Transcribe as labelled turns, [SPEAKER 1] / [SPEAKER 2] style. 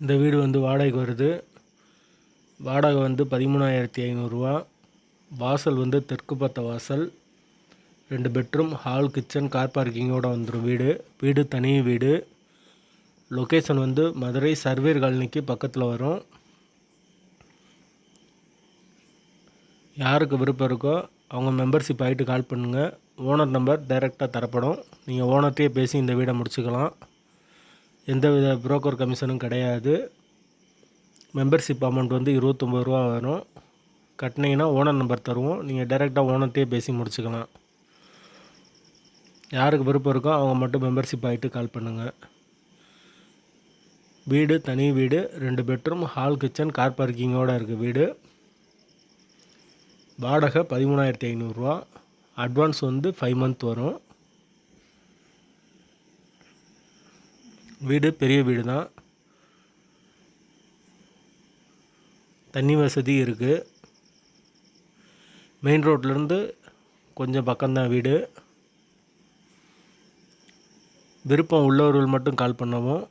[SPEAKER 1] இந்த வீடு வந்து வாடகைக்கு வருது. வாடகை வந்து பதிமூணாயிரத்தி ஐநூறுரூவா வாசல் வந்து தெற்கு பத்த வாசல். ரெண்டு பெட்ரூம் ஹால் கிச்சன் கார் பார்க்கிங்கோடு வந்துடும் வீடு. வீடு தனி வீடு. லொக்கேஷன் வந்து மதுரை சர்வேர் காலனிக்கு பக்கத்தில் வரும். யாருக்கு விருப்பம் இருக்கோ அவங்க மெம்பர்ஷிப் ஆகிட்டு கால் பண்ணுங்கள் ஓனர் நம்பர் டைரெக்டாக தரப்படும். நீங்கள் ஓனர்கிட்டயே பேசி இந்த வீடை முடிச்சுக்கலாம். எந்த வித புரோக்கர் கமிஷனும் கிடையாது. மெம்பர்ஷிப் அமௌண்ட் வந்து இருபத்தொம்பது ரூபா வரும் கட்டினீங்கன்னா ஓனர் நம்பர் தருவோம். நீங்கள் டைரெக்டாக ஓனர்கிட்டே பேசி முடிச்சுக்கலாம். யாருக்கு விருப்பம் இருக்கோ அவங்க மட்டும் மெம்பர்ஷிப் ஆகிட்டு கால் பண்ணுங்கள் வீடு தனி வீடு ரெண்டு பெட்ரூம் ஹால் கிச்சன் கார் பார்க்கிங்கோடு இருக்குது வீடு. வாடகை பதிமூணாயிரத்தி ஐநூறுரூவா அட்வான்ஸ் வந்து ஃபைவ் மந்த் வரும். வீடு பெரிய வீடு தான் தண்ணி வசதி இருக்குது மெயின் ரோட்லேருந்து கொஞ்சம் பக்கம்தான் வீடு. விருப்பம் உள்ளவர்கள் மட்டும் கால் பண்ணவும்.